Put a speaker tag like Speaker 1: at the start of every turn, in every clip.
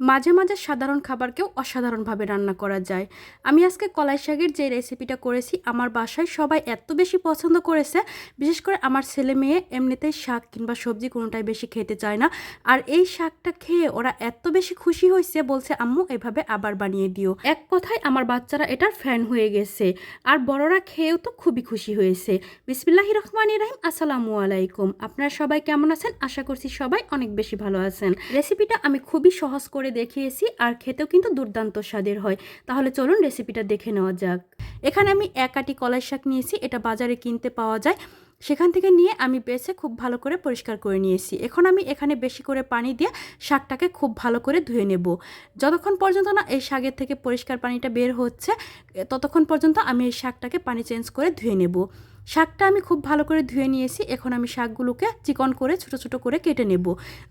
Speaker 1: মাঝে মাঝে সাধারণ খাবারকেও অসাধারণভাবে রান্না করা যায়। আমি আজকে কলাই শাকের যে রেসিপিটা করেছি, আমার বাসায় সবাই এত বেশি পছন্দ করেছে, বিশেষ করে আমার ছেলে মেয়ে এমনিতেই শাক কিংবা সবজি কোনোটাই বেশি খেতে চায় না। আর এই শাকটা খেয়ে ওরা এত বেশি খুশি হয়েছে, বলছে, আম্মু, এভাবে আবার বানিয়ে দিও। এক কথায় আমার বাচ্চারা এটার ফ্যান হয়ে গেছে। আর বড়রা খেয়েও তো খুবই খুশি হয়েছে। বিসমিল্লাহি রহমান রাহিম, আসসালামু আলাইকুম। আপনারা সবাই কেমন আছেন? আশা করছি সবাই অনেক বেশি ভালো আছেন। রেসিপিটা আমি খুবই সহজ করে দেখিয়েছি আর খেতেও কিন্তু দুর্দান্ত স্বাদের হয়। তাহলে চলুন রেসিপিটা দেখে নেওয়া যাক। এখানে আমি এক আটি কলাই শাক নিয়েছি, এটা বাজারে কিনতে পাওয়া যায়। সেখান থেকে নিয়ে আমি বেছে খুব ভালো করে পরিষ্কার করে নিয়েছি। এখন আমি এখানে বেশি করে পানি দিয়ে শাকটাকে খুব ভালো করে ধুয়ে নেব। যতক্ষণ পর্যন্ত না এই শাকের থেকে পরিষ্কার পানিটা বের হচ্ছে ততক্ষণ পর্যন্ত আমি এই শাকটাকে পানি চেঞ্জ করে ধুয়ে নেব। শাকটা আমি খুব ভালো করে ধুয়ে নিয়েছি। এখন আমি শাকগুলোকে চিকন করে ছোটো ছোটো করে কেটে নেব।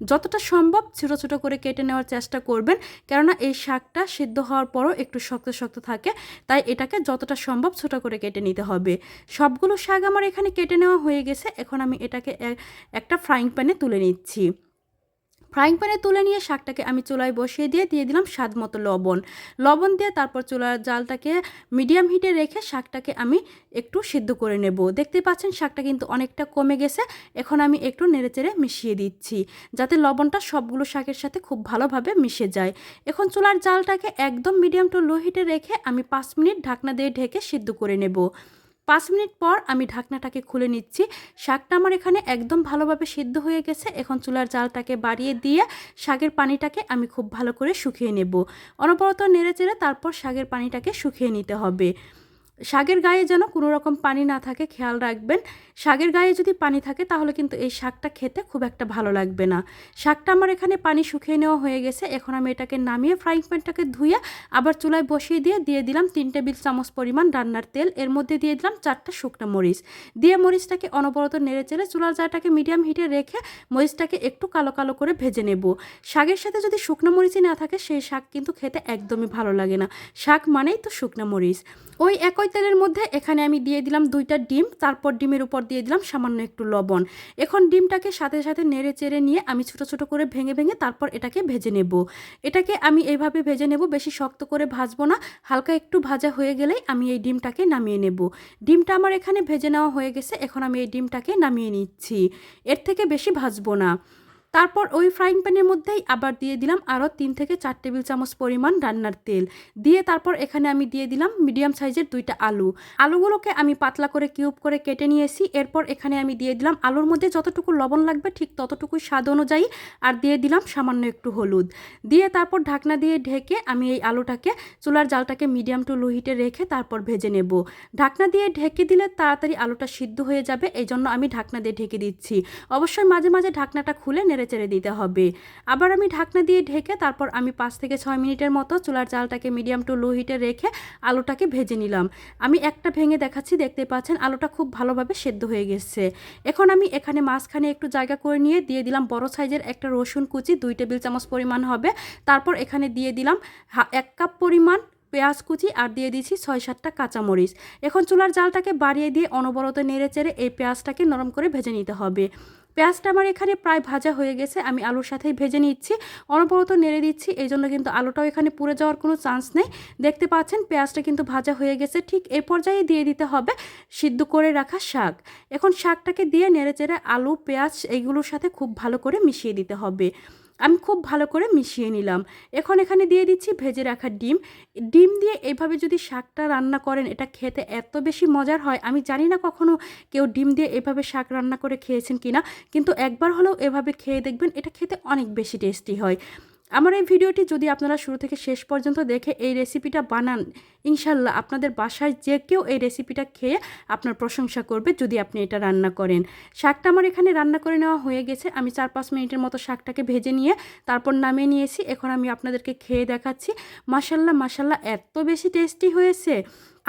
Speaker 1: যতটা সম্ভব ছোটো ছোটো করে কেটে নেওয়ার চেষ্টা করবেন। কেননা এই শাকটা সিদ্ধ হওয়ার পরও একটু শক্ত শক্ত থাকে। তাই এটাকে যতটা সম্ভব ছোট করে কেটে নিতে হবে। সবগুলো শাক আমার এখানে কেটে নেওয়া হয়ে গেছে। এখন আমি এটাকে একটা ফ্রাইং প্যানে তুলে নিচ্ছি। ফ্রাইং প্যানে তুলে নিয়ে শাকটাকে আমি চুলায় বসিয়ে দিয়ে দিয়ে দিলাম স্বাদ মতো লবণ। লবণ দিয়ে তারপর চুলার জালটাকে মিডিয়াম হিটে রেখে শাকটাকে আমি একটু সিদ্ধ করে নেব। দেখতে পাচ্ছেন শাকটা কিন্তু অনেকটা কমে গেছে। এখন আমি একটু নেড়েচেড়ে মিশিয়ে দিচ্ছি, যাতে লবণটা সবগুলো শাকের সাথে খুব ভালোভাবে মিশে যায়। এখন চুলার জালটাকে একদম মিডিয়াম টু লো হিটে রেখে আমি পাঁচ মিনিট ঢাকনা দিয়ে ঢেকে সিদ্ধ করে নেব। পাঁচ মিনিট পর আমি ঢাকনাটাকে খুলে নিচ্ছি। শাকটা আমার এখানে একদম ভালোভাবে সিদ্ধ হয়ে গেছে। এখন চুলার জালটাকে বাড়িয়ে দিয়ে শাকের পানিটাকে আমি খুব ভালো করে শুকিয়ে নেব। অনবরত নেড়ে চেড়ে তারপর শাকের পানিটাকে শুকিয়ে নিতে হবে। শাকের গায়ে যেন কোনো রকম পানি না থাকে, খেয়াল রাখবেন। শাকের গায়ে যদি পানি থাকে, তাহলে কিন্তু এই শাকটা খেতে খুব একটা ভালো লাগবে না। শাকটা আমার এখানে পানি শুকিয়ে নেওয়া হয়ে গেছে। এখন আমি এটাকে নামিয়ে ফ্রাইং প্যানটাকে ধুয়ে আবার চুলায় বসিয়ে দিয়ে দিয়ে দিলাম তিন টেবিল চামচ পরিমাণ রান্নার তেল। এর মধ্যে দিয়ে দিলাম চারটা শুকনো মরিচ। দিয়ে মরিচটাকে অনবরত নেড়ে চেড়ে চুলার জারটাকে মিডিয়াম হিটে রেখে মরিচটাকে একটু কালো কালো করে ভেজে নেব। শাকের সাথে যদি শুকনো মরিচই না থাকে, সেই শাক কিন্তু খেতে একদমই ভালো লাগে না। শাক মানেই তো শুকনো মরিচ। ওই একই তেলের মধ্যে এখানে আমি দিয়ে দিলাম দুইটা ডিম, তারপর ডিমের উপর দিয়ে দিলাম সামান্য একটু লবণ। এখন ডিমটাকে সাথে সাথে নেড়ে চেড়ে নিয়ে আমি ছোট ছোট করে ভেঙে ভেঙে তারপর এটাকে ভেজে নেব। এটাকে আমি এইভাবে ভেজে নেব, বেশি শক্ত করে ভাজবো না, হালকা একটু ভাজা হয়ে গেলেই আমি এই ডিমটাকে নামিয়ে নেব। ডিমটা আমার এখানে ভেজে নেওয়া হয়ে গেছে, এখন আমি এই ডিমটাকে নামিয়ে নিচ্ছি। এর থেকে বেশি ভাজবো না। তারপর ওই ফ্রাইং প্যানের মধ্যেই আবার দিয়ে দিলাম আরও তিন থেকে চার টেবিল চামচ পরিমাণ রান্নার তেল। দিয়ে তারপর এখানে আমি দিয়ে দিলাম মিডিয়াম সাইজের দুইটা আলু। আলুগুলোকে আমি পাতলা করে কিউব করে কেটে নিয়েছি। এরপর এখানে আমি দিয়ে দিলাম আলুর মধ্যে যতটুকু লবণ লাগবে ঠিক ততটুকুই স্বাদ অনুযায়ী আর দিয়ে দিলাম সামান্য একটু হলুদ। দিয়ে তারপর ঢাকনা দিয়ে ঢেকে আমি এই আলুটাকে চুলার জালটাকে মিডিয়াম টু লো হিটে রেখে তারপর ভেজে নেব। ঢাকনা দিয়ে ঢেকে দিলে তাড়াতাড়ি আলুটা সিদ্ধ হয়ে যাবে এই জন্য আমি ঢাকনা দিয়ে ঢেকে দিচ্ছি। অবশ্যই মাঝে মাঝে ঢাকনাটা খুলে নেড়ে চেড়ে দিতে হবে। আবার আমি ঢাকনা দিয়ে ঢেকে তারপর আমি পাঁচ থেকে ছয় মিনিটের মতো চুলার জালটাকে মিডিয়াম টু লো হিটে রেখে আলুটাকে ভেজে নিলাম। আমি একটা ভেঙে দেখাচ্ছি দেখতে পাচ্ছেন আলুটা খুব ভালোভাবে সেদ্ধ হয়ে গেছে। এখন আমি এখানে মাঝখানে একটু জায়গা করে নিয়ে দিয়ে দিলাম বড় সাইজের একটা রসুন কুচি, দুই টেবিল চামচ পরিমাণ হবে। তারপর এখানে দিয়ে দিলাম এক কাপ পরিমাণ পেঁয়াজ কুচি আর দিয়ে দিচ্ছি ছয় সাতটা কাঁচামরিচ। এখন চুলার জালটাকে বাড়িয়ে দিয়ে অনবরত নেড়ে চেড়ে এই পেঁয়াজটাকে নরম করে ভেজে নিতে হবে। পেঁয়াজটা আমার এখানে প্রায় ভাজা হয়ে গেছে, আমি আলুর সাথেই ভেজে নিচ্ছি। অনবরত নেড়ে দিচ্ছি, এই জন্য কিন্তু আলুটাও এখানে পুড়ে যাওয়ার কোনো চান্স নেই। দেখতে পাচ্ছেন, পেঁয়াজটা কিন্তু ভাজা হয়ে গেছে, ঠিক এ পর্যায়ে দিয়ে দিতে হবে সিদ্ধ করে রাখা শাক। এখন শাকটাকে দিয়ে নেড়ে চেড়ে আলু, পেঁয়াজ, এইগুলোর সাথে খুব ভালো করে মিশিয়ে দিতে হবে। আমি খুব ভালো করে মিশিয়ে নিলাম। এখন এখানে দিয়ে দিচ্ছি ভেজে রাখা ডিম। ডিম দিয়ে এইভাবে যদি শাকটা রান্না করেন, এটা খেতে এত বেশি মজার হয়। আমি জানি না কখনো কেউ ডিম দিয়ে এভাবে শাক রান্না করে খেয়েছেন কিনা, কিন্তু একবার হলেও এভাবে খেয়ে দেখবেন, এটা খেতে অনেক বেশি টেস্টি হয়। আমার এই ভিডিওটি যদি আপনারা শুরু থেকে শেষ পর্যন্ত দেখে এই রেসিপিটা বানান, ইনশাল্লাহ আপনাদের বাসায় যে কেউ এই রেসিপিটা খেয়ে আপনার প্রশংসা করবে যদি আপনি এটা রান্না করেন। শাকটা আমার এখানে রান্না করে নেওয়া হয়ে গেছে। আমি চার পাঁচ মিনিটের মতো শাকটাকে ভেজে নিয়ে তারপর নামিয়ে নিয়েছি। এখন আমি আপনাদেরকে খেয়ে দেখাচ্ছি। মাসাল্লাহ মাসাল্লাহ এত বেশি টেস্টি হয়েছে।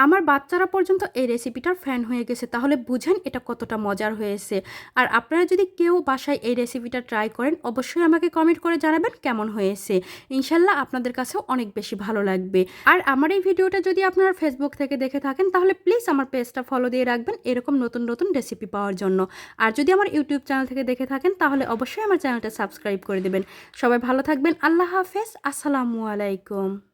Speaker 1: আমার বাচ্চারা পর্যন্ত এই রেসিপিটার ফ্যান হয়ে গেছে। তাহলে বুঝেন এটা কতটা মজার হয়েছে। আর আপনারা যদি কেউ বাসায় এই রেসিপিটা ট্রাই করেন, অবশ্যই আমাকে কমেন্ট করে জানাবেন কেমন হয়েছে। ইনশাল্লাহ আপনাদের কাছেও অনেক বেশি ভালো লাগবে। আর আমার এই ভিডিওটা যদি আপনারা ফেসবুক থেকে দেখে থাকেন, তাহলে প্লিজ আমার পেজটা ফলো দিয়ে রাখবেন এরকম নতুন নতুন রেসিপি পাওয়ার জন্য। আর যদি আমার ইউটিউব চ্যানেল থেকে দেখে থাকেন, তাহলে অবশ্যই আমার চ্যানেলটা সাবস্ক্রাইব করে দেবেন। সবাই ভালো থাকবেন। আল্লাহ হাফেজ। আসসালামু আলাইকুম।